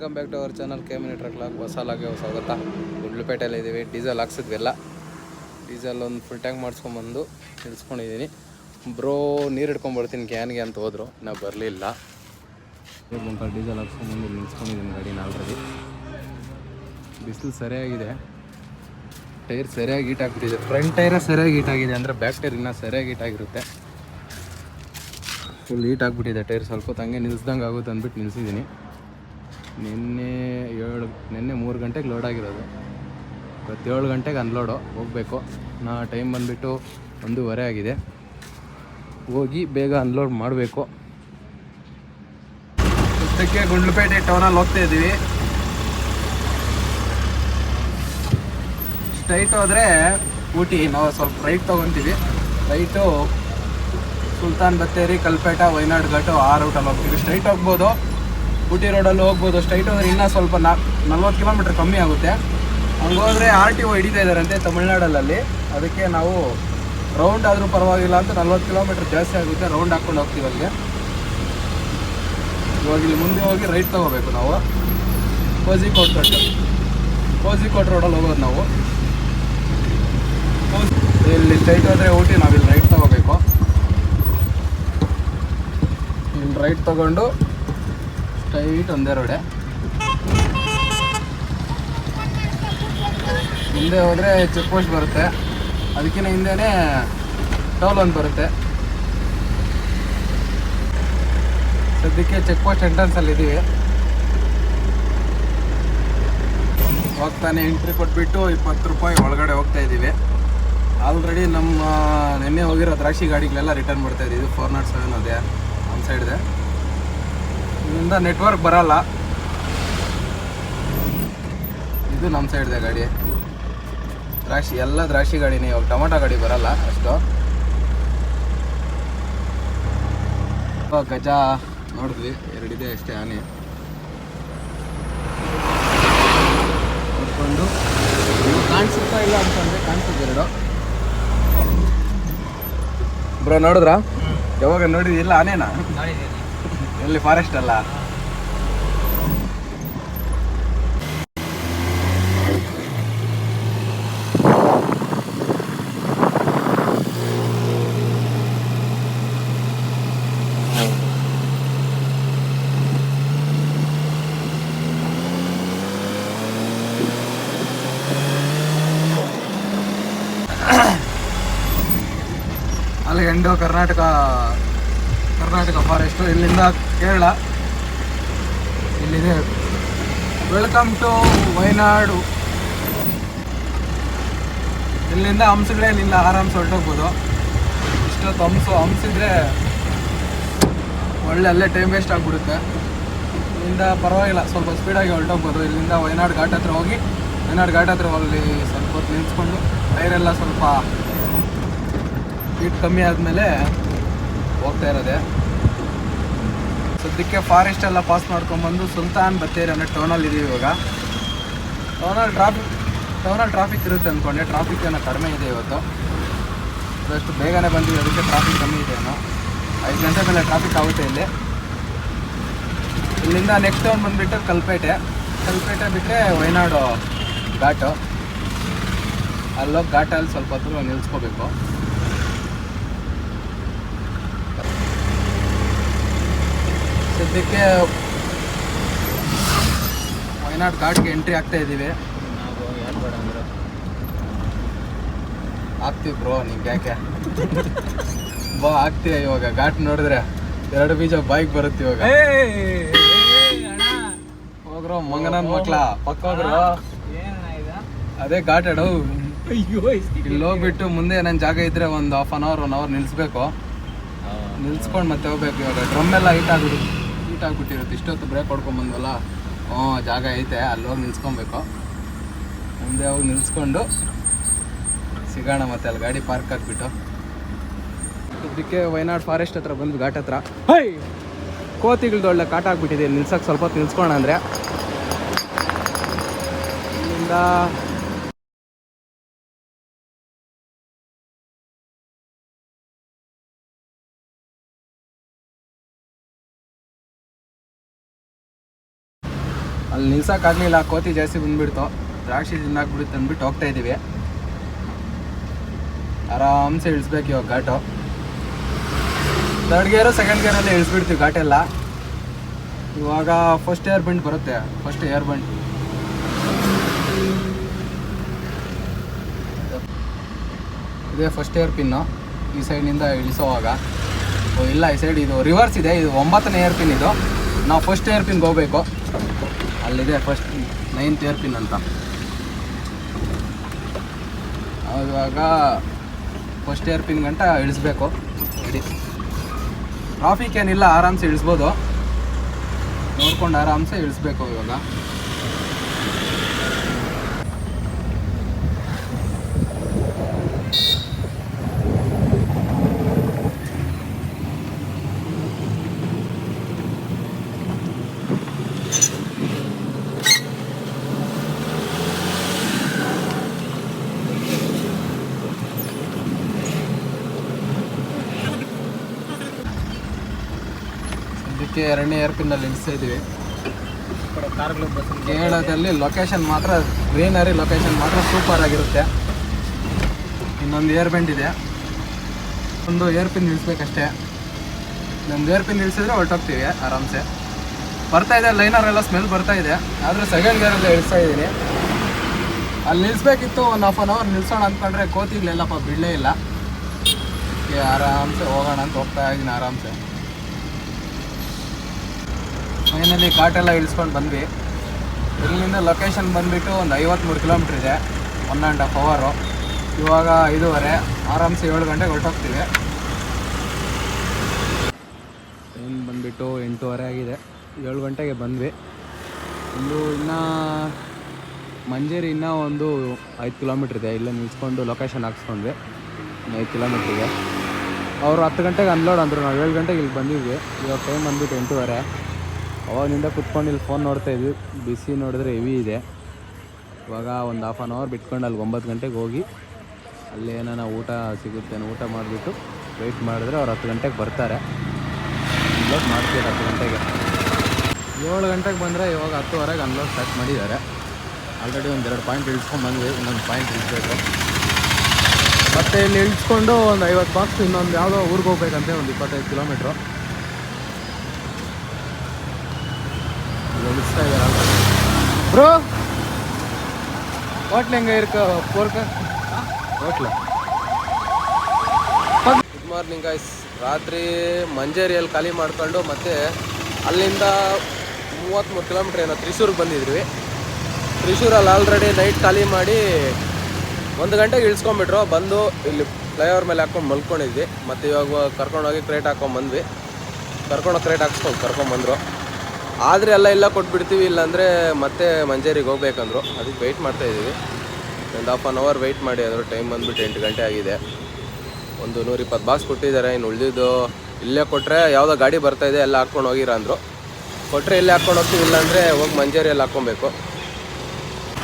Welcome back to our channel K mini truck log. ಲಾಗೆ ಸ್ವಾಗತ ಗುಡ್ಲುಪೇಟೆಯಲ್ಲಿ ಇದ್ದೀವಿ ಡೀಸೆಲ್ ಹಾಕ್ಸಿದ್ವಿಲ್ಲ ಡೀಸೆಲ್ ಒಂದು ಫುಲ್ ಟ್ಯಾಂಕ್ ಮಾಡಿಸ್ಕೊಂಬಂದು ನಿಲ್ಸ್ಕೊಂಡಿದ್ದೀನಿ ಬ್ರೋ, ನೀರು ಹಿಡ್ಕೊಂಬರ್ತೀನಿ ಕ್ಯಾನ್ಗೆ ಅಂತ ಹೋದ್ರು. ನಾ ಬರಲಿಲ್ಲ. ಡೀಸೆಲ್ ಹಾಕ್ಸ್ಕೊಂಬಂದು ನಿಲ್ಸ್ಕೊಂಡಿದ್ದೀನಿ ಗಾಡಿನ ಆಲ್ರೆಡಿ ಬಿಸಿಲು ಸರಿಯಾಗಿದೆ. ಟೈರ್ ಸರಿಯಾಗಿ ಹೀಟ್ ಆಗಿಬಿಟ್ಟಿದೆ. ಫ್ರಂಟ್ ಟೈರೇ ಸರಿಯಾಗಿ ಹೀಟ್ ಆಗಿದೆ ಅಂದರೆ ಬ್ಯಾಕ್ ಟೈರ್ ಇನ್ನೂ ಸರಿಯಾಗಿ ಹೀಟ್ ಆಗಿರುತ್ತೆ. ಫುಲ್ ಹೀಟ್ ಆಗಿಬಿಟ್ಟಿದೆ ಟೈರ್. ಸ್ವಲ್ಪ ಹಂಗೆ ನಿಲ್ಸ್ದಂಗೆ ಆಗುತ್ತೆ ಅಂದ್ಬಿಟ್ಟು ನಿಲ್ಸಿದ್ದೀನಿ ನಿನ್ನೆ ಏಳು, ನಿನ್ನೆ ಮೂರು ಗಂಟೆಗೆ ಲೋಡ್ ಆಗಿರೋದು. ಇವತ್ತು ಏಳು ಗಂಟೆಗೆ ಅನ್ಲೋಡು ಹೋಗಬೇಕು. ನಾ ಟೈಮ್ ಬಂದುಬಿಟ್ಟು ಒಂದೂವರೆ ಆಗಿದೆ. ಹೋಗಿ ಬೇಗ ಅನ್ಲೋಡ್ ಮಾಡಬೇಕು. ಸದ್ಯಕ್ಕೆ ಗುಂಡ್ಲುಪೇಟೆ ಟೌನಲ್ಲಿ ಹೋಗ್ತಾ ಇದ್ದೀವಿ. ಸ್ಟ್ರೈಟ್ ಹೋದರೆ ಊಟಿ, ನಾವು ಸ್ವಲ್ಪ ರೈಟ್ ತೊಗೊತೀವಿ. ರೈಟು ಸುಲ್ತಾನ್ ಬತ್ತೇರಿ, ಕಲ್ಪೇಟ ವಯನಾಡ್ ಘಾಟು, ಆ ರೂಟಲ್ಲಿ ಹೋಗ್ತೀವಿ. ಸ್ಟ್ರೈಟ್ ಹೋಗ್ಬೋದು. ಊಟಿ ರೋಡಲ್ಲಿ ಹೋಗ್ಬೋದು. ಸ್ಟ್ರೈಟ್ ಹೋದ್ರೆ ಇನ್ನೂ ಸ್ವಲ್ಪ ನಾ ನಲ್ವತ್ತು ಕಿಲೋಮೀಟ್ರ್ ಕಮ್ಮಿ ಆಗುತ್ತೆ. ಹಂಗೋದ್ರೆ ಆರ್ ಟಿ ಒ ಹಿಡಿತಾ ಇದ್ದಾರಂತೆ ತಮಿಳ್ನಾಡಲ್ಲಿ. ಅದಕ್ಕೆ ನಾವು ರೌಂಡ್ ಆದರೂ ಪರವಾಗಿಲ್ಲ ಅಂತ ನಲ್ವತ್ತು ಕಿಲೋಮೀಟ್ರ್ ಜಾಸ್ತಿ ಆಗುತ್ತೆ. ರೌಂಡ್ ಹಾಕ್ಕೊಂಡು ಹೋಗ್ತೀವಿ ಅಲ್ಲಿಗೆ. ಇವಾಗ ಇಲ್ಲಿ ಮುಂದೆ ಹೋಗಿ ರೈಟ್ ತೊಗೋಬೇಕು ನಾವು. ಕೋಜಿಕೋಟ್ ರೋಡ್ ಕೋಜಿಕೋಟ್ ರೋಡಲ್ಲಿ ಹೋಗೋದು ನಾವು. ಇಲ್ಲಿ ಸ್ಟ್ರೈಟ್ ಹೋದರೆ ಊಟಿ, ನಾವಿಲ್ಲಿ ರೈಟ್ ತೊಗೋಬೇಕು. ಇಲ್ಲಿ ರೈಟ್ ತಗೊಂಡು ಸ್ಟ್ರೈಟ್ ಒಂದೇ ರೋಡೆ. ಹಿಂದೆ ಹೋದರೆ ಚೆಕ್ ಪೋಸ್ಟ್ ಬರುತ್ತೆ. ಅದಕ್ಕಿಂತ ಹಿಂದೆನೇ ಟೌಲ್ ಒಂದು ಬರುತ್ತೆ. ಸದ್ಯಕ್ಕೆ ಚೆಕ್ ಪೋಸ್ಟ್ ಎಂಟ್ರೆನ್ಸಲ್ಲಿ ಇದ್ದೀವಿ ಹೋಗ್ತಾನೆ ಎಂಟ್ರಿ ಕೊಟ್ಬಿಟ್ಟು ಇಪ್ಪತ್ತು ರೂಪಾಯಿ ಒಳಗಡೆ ಹೋಗ್ತಾ ಇದ್ದೀವಿ ಆಲ್ರೆಡಿ ನಮ್ಮ ನಿನ್ನೆ ಹೋಗಿರೋ ದ್ರಾಕ್ಷಿ ಗಾಡಿಗಳೆಲ್ಲ ರಿಟರ್ನ್ ಮಾಡ್ತಾ ಇದ್ದೀವಿ ಫೋರ್ ನಾಟ್ ಸೆವೆನ್ ಅದೇ ಒಂದು ಸೈಡ್ ಇದೆ ನೆಟ್ವರ್ಕ್ ಬರಲ್ಲ. ಇದು ನಮ್ಮ ಸೈಡ್ದೆ ಗಾಡಿ. ದ್ರಾಕ್ಷಿ, ಎಲ್ಲ ದ್ರಾಕ್ಷಿ ಗಾಡಿನೇ, ಇವಾಗ ಟೊಮೊಟೊ ಗಾಡಿ ಬರಲ್ಲ ಅಷ್ಟು. ಗಜ. ನೋಡಿದ್ವಿ ಎರಡಿದೆ ಅಷ್ಟೇ ಆನೆ. ನೋಡ್ಕೊಂಡು. ಕಾಣಿಸುತ್ತಾ ಇಲ್ಲ ಅಂತಂದ್ರೆ ಕಾಣಿಸುತ್ತೆ ಎರಡು. ಬ್ರೋ, ನೋಡಿದ್ರಾ? ಯಾವಾಗ ನೋಡಿದಿಲ್ಲ ಆನೇನಾ? ಎಲ್ಲಿ ಫಾರೆಸ್ಟ್ ಅಲ್ಲ? ಅಲ್ಲಿ ಎಂಡೋ ಕರ್ನಾಟಕ ಕರ್ನಾಟಕ ಫಾರೆಸ್ಟು ಇಲ್ಲಿಂದ ಕೇರಳ. ಇಲ್ಲಿದೆ. ವೆಲ್ಕಮ್ ಟು ವಯನಾಡು ಇಲ್ಲಿಂದ ಹಂಸಗಳೇ ಇಲ್ಲಿಂದ ಆರಾಮ್ಸ್ ಹೊರಟೋಗ್ಬೋದು. ಇಷ್ಟೊತ್ತು ಹಂಸು ಹಂಸಿದ್ರೆ ಒಳ್ಳೆ ಅಲ್ಲೇ ಟೈಮ್ ವೇಸ್ಟ್ ಆಗಿಬಿಡುತ್ತೆ. ಇಲ್ಲಿಂದ ಪರವಾಗಿಲ್ಲ, ಸ್ವಲ್ಪ ಸ್ಪೀಡಾಗಿ ಹೊರಟೋಗ್ಬೋದು. ಇಲ್ಲಿಂದ ವಯನಾಡು ಘಾಟ್ ಹತ್ರ ಹೋಗಿ ವಯನಾಡು ಘಾಟ್ ಹತ್ರ ಅಲ್ಲಿ ಸ್ವಲ್ಪ ಹೊತ್ತು ನಿಲ್ಸ್ಕೊಂಡು ಟೈರೆಲ್ಲ ಸ್ವಲ್ಪ ಹೀಟ್ ಕಮ್ಮಿ ಆದಮೇಲೆ ಹೋಗ್ತಾ ಇರೋದೆ. ಸದ್ಯಕ್ಕೆ ಫಾರೆಸ್ಟ್ ಎಲ್ಲ ಪಾಸ್ ಮಾಡ್ಕೊಂಬಂದು ಸುಲ್ತಾನ್ ಬತ್ತೇರಿ ಅನ್ನೋ ಟೌನಲ್ಲಿ ಇದೀವಿ ಇವಾಗ. ಟೌನಲ್ಲಿ ಟ್ರಾಫಿಕ್ ಟೌನಲ್ಲಿ ಟ್ರಾಫಿಕ್ ಇರುತ್ತೆ ಅಂದ್ಕೊಂಡೆ ಟ್ರಾಫಿಕ್ ಏನೋ ಕಡಿಮೆ ಇದೆ ಇವತ್ತು. ಅದಷ್ಟು ಬೇಗನೆ ಬಂದಿವಿ. ಅದಕ್ಕೆ ಟ್ರಾಫಿಕ್ ಕಮ್ಮಿ ಇದೆ ಏನೋ. ಐದು ಗಂಟೆ ಮೇಲೆ ಟ್ರಾಫಿಕ್ ಆಗುತ್ತೆ ಇಲ್ಲಿ. ಇಲ್ಲಿಂದ ನೆಕ್ಸ್ಟ್ ಟೌನ್ ಬಂದುಬಿಟ್ಟು ಕಲ್ಪೇಟೆ. ಕಲ್ಪೇಟೆ ಬಿಟ್ಟರೆ ವಯನಾಡು ಘಾಟು. ಅಲ್ಲೋಗಿ ಘಾಟಲ್ಲಿ ಸ್ವಲ್ಪ ಹೊತ್ತು ನಿಲ್ಲಿಸ್ಕೋಬೇಕು ಸದ್ಯಕ್ಕೆ ವಯನಾಡ್ ಘಾಟ್ಗೆ ಎಂಟ್ರಿ ಆಗ್ತಾ ಇದ್ದೀವಿ. ಆಗ್ತೀವಿ ಬ್ರೋ ನಿಮ್ಗೆ ಯಾಕೆ? ಬಾ ಆಗ್ತೀಯ ಇವಾಗ. ಘಾಟ್ ನೋಡಿದ್ರೆ ಎರಡು ಬೀಜ ಬೈಕ್ ಬರುತ್ತೆ ಇವಾಗ. ಹೋಗ್ರೋ ಮಂಗನನ್ ಮಕ್ಳ. ಪಕ್ಕ ಹೋಗ್ರು. ಅದೇ ಘಾಟ್ ಅಡು ಇಲ್ಲಿ ಹೋಗ್ಬಿಟ್ಟು ಮುಂದೆ ಏನೇನು ಜಾಗ ಇದ್ರೆ ಒಂದು half an hour one hour ನಿಲ್ಸ್ಬೇಕು. ನಿಲ್ಸ್ಕೊಂಡು ಮತ್ತೆ ಹೋಗ್ಬೇಕು ಇವಾಗ. ಡ್ರಮ್ ಎಲ್ಲ ಹೀಟ್ ಆಗ್ಬಿಟ್ಟು ಹೀಟ್ ಆಗ್ಬಿಟ್ಟಿರುತ್ತೆ ಇಷ್ಟೊತ್ತು ಬ್ರೇಕ್ ಹೊಡ್ಕೊಂಡ್ ಬಂದ್ವಲ್ಲ ಹ್ಞೂ, ಜಾಗ ಐತೆ, ಅಲ್ಲೋಗಿ ನಿಲ್ಸ್ಕೊಬೇಕು. ಮುಂದೆ ಹೋಗಿ ನಿಲ್ಸ್ಕೊಂಡು ಸಿಗೋಣ ಮತ್ತೆ, ಅಲ್ಲಿ ಗಾಡಿ ಪಾರ್ಕ್ ಹಾಕ್ಬಿಟ್ಟು. ಇದಕ್ಕೆ ವಯನಾಡ್ ಫಾರೆಸ್ಟ್ ಹತ್ರ ಬಂದು ಘಾಟ್ ಹತ್ರ. ಹೈ! ಒಳ್ಳೆ ಕಾಟ ಆಗ್ಬಿಟ್ಟಿದೆ ನಿಲ್ಸಕ್ಕೆ ಸ್ವಲ್ಪ ಹೊತ್ತು ಅಂದರೆ. ಇಲ್ಲಿಂದ ಅಲ್ಲಿ ನಿಲ್ಸೋಕ್ಕಾಗಲಿಲ್ಲ ಕೋತಿ ಜಾಸ್ತಿ ಬಂದ್ಬಿಡ್ತು. ದ್ರಾಕ್ಷಿ ತಿನ್ನಾಕ್ಬಿಡುತ್ತೆ ಅಂದ್ಬಿಟ್ಟು ಹೋಗ್ತಾ ಇದ್ದೀವಿ. ಆರಾಮ್ಸೆ ಇಳಿಸ್ಬೇಕು ಇವಾಗ ಘಾಟು. ಥರ್ಡ್ ಗೇರು ಸೆಕೆಂಡ್ ಗೇರಲ್ಲಿ ಇಳಿಸ್ಬಿಡ್ತೀವಿ ಘಾಟೆಲ್ಲ. ಇವಾಗ ಫಸ್ಟ್ ಏರ್ ಬಂಡ್ ಬರುತ್ತೆ ಫಸ್ಟ್ ಏರ್ ಬಂಡ್ ಇದೇ ಫಸ್ಟ್ ಏರ್ ಪಿನ್ನು ಈ ಸೈಡ್ನಿಂದ ಇಳಿಸೋವಾಗ. ಇಲ್ಲ, ಈ ಸೈಡ್ ಇದು ರಿವರ್ಸ್ ಇದೆ, ಇದು ಒಂಬತ್ತನೇ ಏರ್ ಪಿನ್ ಇದು. ನಾವು ಫಸ್ಟ್ ಏರ್ ಪಿನ್ಗೆ ಹೋಗ್ಬೇಕು. ಅಲ್ಲಿದೆ ಫಸ್ಟ್ ನೈನ್ತ್ ಏರ್ ಪಿನ್ ಅಂತ ಆವಾಗ ಫಸ್ಟ್ ಏರ್ ಪಿನ್ ಗಂಟ ಇಳಿಸ್ಬೇಕು. ರೆಡಿ ಟ್ರಾಫಿಕ್ ಏನಿಲ್ಲ, ಆರಾಮ್ಸೆ ಇಳಿಸ್ಬೋದು. ನೋಡ್ಕೊಂಡು ಆರಾಮ್ಸೆ ಇಳಿಸ್ಬೇಕು ಇವಾಗ. ಇದಕ್ಕೆ ಎರಡನೇ ಏರ್ ಪಿನ್ನಲ್ಲಿ ಇದ್ದೀವಿ. ಕೇರಳದಲ್ಲಿ ಲೊಕೇಶನ್ ಮಾತ್ರ ಗ್ರೀನರಿ ಲೊಕೇಶನ್ ಮಾತ್ರ ಸೂಪರ್ ಆಗಿರುತ್ತೆ. ಇನ್ನೊಂದು ಏರ್ ಬೆಂಡ್ ಇದೆ. ಒಂದು ಏರ್ ಪಿನ್ ಇನ್ನೊಂದು ಏರ್ ಪಿನ್ ಇಳಿಸಿದ್ರೆ ಹೊರಟೋಗ್ತೀವಿ ಆರಾಮ್ಸೆ. ಬರ್ತಾ ಇದೆ ಲೈನರ್ ಎಲ್ಲ ಸ್ಮೆಲ್ ಬರ್ತಾ ಇದೆ. ಆದರೆ ಸೆಕೆಂಡ್ ಗೇರಲ್ಲಿ ಇಳಿಸ್ತಾ ಇದ್ದೀನಿ. ಅಲ್ಲಿ ನಿಲ್ಲಿಸ್ಬೇಕಿತ್ತು ಒಂದು ಹಾಫ್ ಆನ್ ಅವರ್ ನಿಲ್ಸೋಣ ಅಂದ್ಕೊಂಡ್ರೆ ಕೋತಿಗಳೆಲ್ಲಪ್ಪ ಬಿಡಲೇ ಇಲ್ಲ. ಅದಕ್ಕೆ ಆರಾಮ್ಸೆ ಹೋಗೋಣ ಅಂತ ಹೋಗ್ತಾ ಇದ್ದೀನಿ, ಆರಾಮ್ಸೆ. ಫೈನಲಿ ಘಾಟೆಲ್ಲ ಇಳಿಸ್ಕೊಂಡು ಬಂದ್ವಿ. ಇಲ್ಲಿಂದ ಲೊಕೇಶನ್ ಬಂದುಬಿಟ್ಟು ಒಂದು ಐವತ್ತ್ಮೂರು ಕಿಲೋಮೀಟ್ರ್ ಇದೆ. ಒನ್ ಆ್ಯಂಡ್ ಹಾಫ್ ಅವರು ಇವಾಗ ಐದೂವರೆ. ಆರಾಮ್ಸೆ ಏಳು ಗಂಟೆಗೆ ಹೊರಟೋಗ್ತೀವಿ. ಟೈಮ್ ಬಂದುಬಿಟ್ಟು ಎಂಟೂವರೆ ಆಗಿದೆ. ಏಳು ಗಂಟೆಗೆ ಬಂದ್ವಿ. ಒಂದು ಇನ್ನೂ ಮಂಜೇರಿ ಇನ್ನೂ ಒಂದು ಐದು ಕಿಲೋಮೀಟ್ರ್ ಇದೆ. ಇಲ್ಲೇ ನಿಲ್ಸ್ಕೊಂಡು ಲೊಕೇಶನ್ ಹಾಕ್ಸ್ಕೊಂಡ್ವಿ. ಐದು ಕಿಲೋಮೀಟ್ರಿಗೆ ಅವರು ಹತ್ತು ಗಂಟೆಗೆ ಅನ್ಲೋಡ್ ಅಂದರು. ನಾವು ಏಳು ಗಂಟೆಗೆ ಇಲ್ಲಿ ಬಂದಿದ್ವಿ. ಇವಾಗ ಟೈಮ್ ಬಂದ್ಬಿಟ್ಟು ಎಂಟೂವರೆ. ಅವಾಗಿನಿಂದ ಕುತ್ಕೊಂಡು ಇಲ್ಲಿ ಫೋನ್ ನೋಡ್ತಾ ಇದ್ವಿ. ಬಿಸಿ ನೋಡಿದ್ರೆ ಹೆವಿ ಇದೆ. ಇವಾಗ ಒಂದು ಹಾಫ್ ಆನ್ ಅವರ್ ಬಿಟ್ಕೊಂಡು ಅಲ್ಲಿ ಒಂಬತ್ತು ಗಂಟೆಗೆ ಹೋಗಿ ಅಲ್ಲಿ ಏನಾನ ಊಟ ಸಿಗುತ್ತೆ ಊಟ ಮಾಡಿಬಿಟ್ಟು ವೆಯ್ಟ್ ಮಾಡಿದ್ರೆ ಅವ್ರು ಹತ್ತು ಗಂಟೆಗೆ ಬರ್ತಾರೆ. ಅನ್ಲೋಡ್ ಮಾಡ್ತೀವಿ ಹತ್ತು ಗಂಟೆಗೆ. ಏಳು ಗಂಟೆಗೆ ಬಂದರೆ ಇವಾಗ ಹತ್ತುವರೆಗೆ ಅನ್ಲೋಡ್ ಸ್ಟಾರ್ಟ್ ಮಾಡಿದ್ದಾರೆ. ಆಲ್ರೆಡಿ ಒಂದೆರಡು ಪಾಯಿಂಟ್ ಇಳಿಸ್ಕೊಂಡು ಬಂದ್ವಿ, ಇನ್ನೊಂದು ಪಾಯಿಂಟ್ ಇಳಿಸ್ಬೇಕು. ಮತ್ತೆ ಇಲ್ಲಿ ಇಳಿಸ್ಕೊಂಡು ಒಂದು ಐವತ್ತು ಬಾಕ್ಸ್ ಇನ್ನೊಂದು ಯಾವುದೋ ಊರಿಗೆ ಹೋಗ್ಬೇಕಂತೆ, ಒಂದು ಇಪ್ಪತ್ತೈದು ಕಿಲೋಮೀಟ್ರು ಇಳಿಸ್ತಾ ಇದ್ದಾರೆ ಬ್ರೋ ಹೋಟ್ಲ್ ಹೆಂಗೆ ಇರ್ಕ ಪೋರ್ಕ? ಹೋಟ್ಲ. ಗುಡ್ ಮಾರ್ನಿಂಗ್ ಗಾಯ್ಸ್ ರಾತ್ರಿ ಮಂಜೇರಿಯಲ್ಲಿ ಖಾಲಿ ಮಾಡ್ಕೊಂಡು ಮತ್ತೆ ಅಲ್ಲಿಂದ ಮೂವತ್ತ್ಮೂರು ಕಿಲೋಮೀಟ್ರ್ ಏನೋ ತ್ರಿಶೂರ್ಗೆ ಬಂದಿದ್ವಿ. ತ್ರಿಶೂರಲ್ಲಿ ಆಲ್ರೆಡಿ ನೈಟ್ ಖಾಲಿ ಮಾಡಿ ಒಂದು ಗಂಟೆಗೆ ಇಳಿಸ್ಕೊಂಬಿಟ್ರು ಬಂದು ಇಲ್ಲಿ ಫ್ಲೈಓವರ್ ಮೇಲೆ ಹಾಕೊಂಡು ಮಲ್ಕೊಂಡಿದ್ವಿ. ಮತ್ತು ಇವಾಗ ಕರ್ಕೊಂಡೋಗಿ ಕ್ರೇಟ್ ಹಾಕೊಂಡ್ಬಂದ್ವಿ ಕರ್ಕೊಂಡೋಗಿ ಕ್ರೇಟ್ ಹಾಕ್ಸ್ಕೊಂಡು ಕರ್ಕೊಂಬಂದರು ಆದರೆ ಎಲ್ಲ ಇಲ್ಲ, ಕೊಟ್ಬಿಡ್ತೀವಿ. ಇಲ್ಲಾಂದರೆ ಮತ್ತೆ ಮಂಜೇರಿಗೆ ಹೋಗ್ಬೇಕಂದ್ರು. ಅದಕ್ಕೆ ವೆಯ್ಟ್ ಮಾಡ್ತಾ ಇದ್ದೀವಿ. ಒಂದು ಹಾಫ್ ಆನ್ ಅವರ್ ವೆಯ್ಟ್ ಮಾಡಿ, ಅದ್ರ ಟೈಮ್ ಬಂದುಬಿಟ್ಟು ಎಂಟು ಗಂಟೆ ಆಗಿದೆ. ಒಂದು ನೂರಿಪ್ಪತ್ತು ಬಾಕ್ಸ್ ಕೊಟ್ಟಿದ್ದಾರೆ. ಇನ್ನು ಉಳಿದಿದ್ದು ಇಲ್ಲೇ ಕೊಟ್ಟರೆ ಯಾವುದೋ ಗಾಡಿ ಬರ್ತಾ ಇದೆ, ಎಲ್ಲ ಹಾಕ್ಕೊಂಡು ಹೋಗಿರ ಅಂದರು. ಕೊಟ್ಟರೆ ಇಲ್ಲೇ ಹಾಕ್ಕೊಂಡು ಹೋಗ್ತೀವಿ? ಇಲ್ಲಾಂದರೆ ಹೋಗಿ ಮಂಜೇರಿಯಲ್ಲಿ ಹಾಕ್ಕೊಬೇಕು.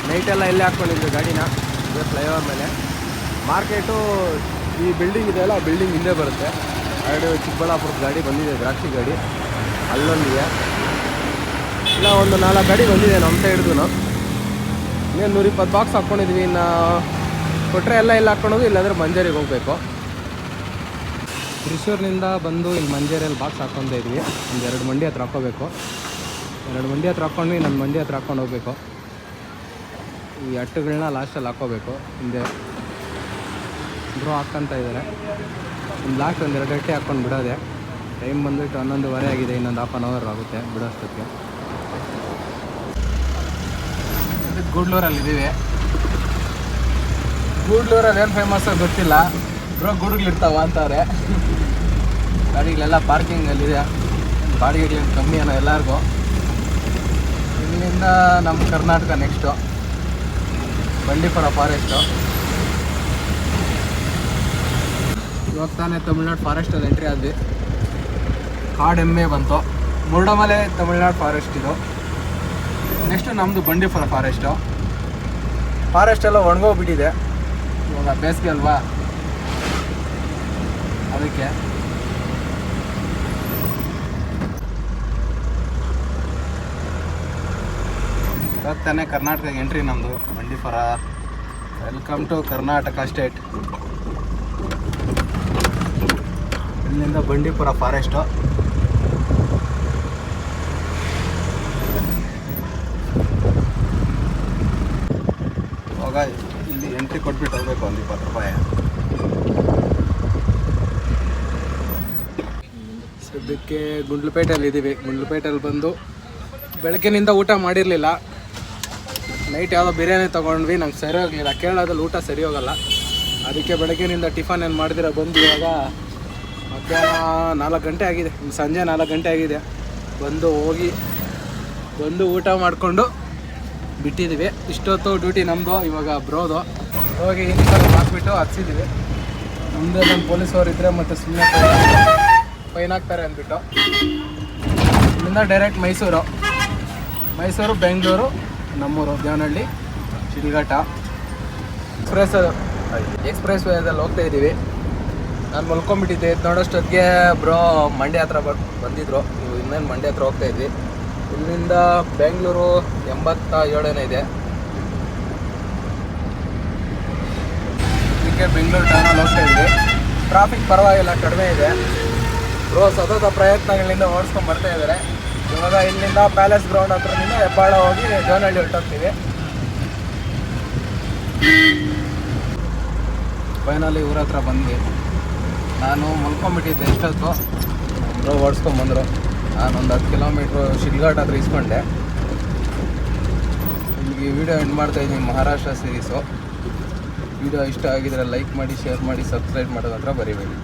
ನೈಟೆಲ್ಲ ಇಲ್ಲೇ ಹಾಕ್ಕೊಂಡಿದ್ವಿ ಗಾಡಿನ. ಇದೇ ಫ್ಲೈಓವರ್ ಮೇಲೆ. ಮಾರ್ಕೆಟು ಈ ಬಿಲ್ಡಿಂಗ್ ಇದೆಯಲ್ಲ ಆ ಬಿಲ್ಡಿಂಗ್ ಹಿಂದೆ ಬರುತ್ತೆ. ಎರಡು ಚಿಕ್ಕಬಳ್ಳಾಪುರದ ಗಾಡಿ ಬಂದಿದೆ, ದ್ರಾಕ್ಷಿ ಗಾಡಿ. ಅಲ್ಲೊಂದಿದೆ. ಇಲ್ಲ, ಒಂದು ನಾಲ್ಕು ಗಾಡಿ ಬಂದಿದೆ ನಮ್ಮ ಸೈಡ್ದು ಇನ್ನೇನು ನೂರಿಪ್ಪತ್ತು ಬಾಕ್ಸ್ ಹಾಕ್ಕೊಂಡಿದ್ವಿ ಇನ್ನು ಕೊಟ್ಟರೆ ಎಲ್ಲ ಇಲ್ಲಿ ಹಾಕ್ಕೊಳೋದು ಇಲ್ಲಾಂದರೆ ಮಂಜೇರಿಗೆ ಹೋಗಬೇಕು. ತ್ರಿಶೂರಿನಿಂದ ಬಂದು ಇಲ್ಲಿ ಮಂಜೇರಿಯಲ್ಲಿ ಬಾಕ್ಸ್ ಹಾಕ್ಕೊಂಡೇ ಇದ್ವಿ. ಒಂದು ಎರಡು ಮಂಡಿ ಹತ್ರ ಹಾಕ್ಕೋಬೇಕು. ಎರಡು ಮಂಡಿ ಹತ್ರ ಹಾಕ್ಕೊಂಡ್ವಿ ನನ್ನ ಮಂಡಿ ಹತ್ರ ಹಾಕ್ಕೊಂಡು ಹೋಗಬೇಕು. ಈ ಅಟ್ಟುಗಳನ್ನ ಲಾಸ್ಟಲ್ಲಿ ಹಾಕ್ಕೋಬೇಕು. ಹಿಂದೆ ಬ್ರೋ ಹಾಕ್ಕೊಂತ ಇದ್ದಾರೆ ಒಂದು ಲಾಸ್ಟ್ ಒಂದು ಎರಡು ಹಾಕ್ಕೊಂಡು ಬಿಡೋದೆ. ಟೈಮ್ ಬಂದುಬಿಟ್ಟು ಹನ್ನೊಂದುವರೆ ಆಗಿದೆ. ಇನ್ನೊಂದು ಹಾಫ್ ಆನ್ ಅವರ್ ಆಗುತ್ತೆ ಬಿಡೋಷ್ಟೊತ್ತಿಗೆ ಗೂಡ್ಲೂರಲ್ಲಿ ಇದ್ದೀವಿ ಗೂಡ್ಲೂರಲ್ಲಿ ಏನು ಫೇಮಸ್ ಗೊತ್ತಿಲ್ಲ. ಬ್ರೋ, ಗೂಡುಗಳಿರ್ತಾವ ಅಂತಾರೆ. ಗಾಡಿಗಳೆಲ್ಲ ಪಾರ್ಕಿಂಗಲ್ಲಿದೆ. ಬಾಡಿಗೆಗಳೇನು ಕಮ್ಮಿ ಅನ್ನೋ ಎಲ್ಲರಿಗೂ. ಇಲ್ಲಿಂದ ನಮ್ಮ ಕರ್ನಾಟಕ ನೆಕ್ಸ್ಟು ಬಂಡೀಪುರ ಫಾರೆಸ್ಟು ಇವಾಗ ತಾನೇ ತಮಿಳ್ನಾಡು ಫಾರೆಸ್ಟಲ್ಲಿ ಎಂಟ್ರಿ ಆದ್ವಿ. ಕಾಡು ಎಮ್ಮೆ ಬಂತು. ಮುರುಡಮಲೆ ತಮಿಳ್ನಾಡು ಫಾರೆಸ್ಟ್ ಇದು. ನೆಕ್ಸ್ಟು ನಮ್ಮದು ಬಂಡೀಪುರ ಫಾರೆಸ್ಟು ಫಾರೆಸ್ಟ್ ಎಲ್ಲ ಒಣಗೋಗ್ಬಿಟ್ಟಿದೆ. ಇವಾಗ ಬೇಸಿಗೆ ಅಲ್ವಾ? ಅದಕ್ಕೆ. ಇವತ್ತಾನೆ ಕರ್ನಾಟಕ ಎಂಟ್ರಿ ನಮ್ಮದು Bandipur. Welcome to Karnataka state ಇಲ್ಲಿಂದ ಬಂಡೀಪುರ ಫಾರೆಸ್ಟು ಇವಾಗ ಇಲ್ಲಿ ಎಂಟ್ರಿ ಕೊಟ್ಬಿಟ್ಟು ಹೋಗ್ಬೇಕು ಒಂದು ಇಪ್ಪತ್ತು ರೂಪಾಯಿ. ಸದ್ಯಕ್ಕೆ ಗುಂಡ್ಲುಪೇಟೆಯಲ್ಲಿ ಇದ್ದೀವಿ ಗುಂಡ್ಲುಪೇಟೆಯಲ್ಲಿ ಬಂದು ಬೆಳಗ್ಗೆನಿಂದ ಊಟ ಮಾಡಿರಲಿಲ್ಲ. ನೈಟ್ ಯಾವುದೋ ಬಿರಿಯಾನಿ ತೊಗೊಂಡ್ವಿ. ನಂಗೆ ಸರಿ ಹೋಗಲಿಲ್ಲ. ಕೇರಳದಲ್ಲಿ ಊಟ ಸರಿ ಹೋಗಲ್ಲ. ಅದಕ್ಕೆ ಬೆಳಗ್ಗೆನಿಂದ ಟಿಫನ್ ಏನು ಮಾಡಿದಿರ ಬಂದು ಇವಾಗ ಮಧ್ಯಾಹ್ನ ನಾಲ್ಕು ಗಂಟೆ ಆಗಿದೆ. ಸಂಜೆ ನಾಲ್ಕು ಗಂಟೆ ಆಗಿದೆ. ಬಂದು ಹೋಗಿ, ಬಂದು ಊಟ ಮಾಡಿಕೊಂಡು ಬಿಟ್ಟಿದ್ದೀವಿ. ಇಷ್ಟೊತ್ತು ಡ್ಯೂಟಿ ನಮ್ಮದು ಇವಾಗ ಬ್ರೋದು. ಹೋಗಿ ಇನ್ನೊಂದು ಹಾಕ್ಬಿಟ್ಟು ಹಚ್ಚಿದ್ದೀವಿ ಮುಂದೆ ನಮ್ಮ ಪೊಲೀಸವ್ರು ಇದ್ದರೆ ಮತ್ತು ಸುಮ್ಮನೆ ಫೈನ್ ಹಾಕ್ತಾರೆ ಅಂದ್ಬಿಟ್ಟು. ಇಲ್ಲಿಂದ ಡೈರೆಕ್ಟ್ ಮೈಸೂರು. ಮೈಸೂರು, ಬೆಂಗಳೂರು, ನಮ್ಮೂರು, ದೇವನಹಳ್ಳಿ ಶಿಡ್ಘಟ್ಟ ಎಕ್ಸ್ಪ್ರೆಸ್ ಎಕ್ಸ್ಪ್ರೆಸ್ ವೇದಲ್ಲಿ ಹೋಗ್ತಾ ಇದ್ದೀವಿ. ನಾನು ಮಲ್ಕೊಂಡ್ಬಿಟ್ಟಿದ್ದೆ. ನೋಡೋಷ್ಟೊತ್ತಿಗೆ ಬ್ರೋ ಮಂಡ್ಯ ಹತ್ರ ಬಂದಿದ್ರು. ನೀವು ಇನ್ನೇನು ಮಂಡ್ಯ ಹತ್ರ ಹೋಗ್ತಾ ಇದ್ವಿ. ಇಲ್ಲಿಂದ ಬೆಂಗಳೂರು ಎಂಬತ್ತ ಏಳನೇ ಇದೆ. ಇದಕ್ಕೆ ಬೆಂಗಳೂರು ಟೌನಲ್ಲಿ ಹೋಗ್ತಾ ಇದ್ವಿ. ಟ್ರಾಫಿಕ್ ಪರವಾಗಿಲ್ಲ, ಕಡಿಮೆ ಇದೆ. ರೋ ಸತತ ಪ್ರಯತ್ನಗಳಿಂದ ಓಡಿಸ್ಕೊಂಡು ಬರ್ತಾ ಇದ್ದಾರೆ. ಇವಾಗ ಇಲ್ಲಿಂದ ಪ್ಯಾಲೇಸ್ ಗ್ರೌಂಡ್ ಹತ್ರದಿಂದ ಹೆಬ್ಬಾಳ ಹೋಗಿ ಜೋನಹಳ್ಳಿ ಹೊರಟೋಗ್ತೀವಿ. ಫೈನಲಿ ಊರ ಹತ್ರ ಬಂದ್ವಿ. ನಾನು ಮಲ್ಕೊಂಡ್ಬಿಟ್ಟಿದ್ದೆ ಎಷ್ಟೊತ್ತು. ಓಡಿಸ್ಕೊಂಬಂದರು ನಾನೊಂದು ಹತ್ತು ಕಿಲೋಮೀಟ್ರು ಶಿಲ್ಘಾಟ್ ಹತ್ರ ಇಸ್ಕೊಂಡೆ. ನಿಮಗೆ ವಿಡಿಯೋ ಎಂಡ್ ಮಾಡ್ತಾ ಇದ್ದೀನಿ ಮಹಾರಾಷ್ಟ್ರ ಸೀರೀಸು ವಿಡಿಯೋ ಇಷ್ಟ ಆಗಿದ್ರೆ ಲೈಕ್ ಮಾಡಿ ಶೇರ್ ಮಾಡಿ ಸಬ್ಸ್ಕ್ರೈಬ್ ಮಾಡೋದ್ರ ಬರಿಬೇಡಿ.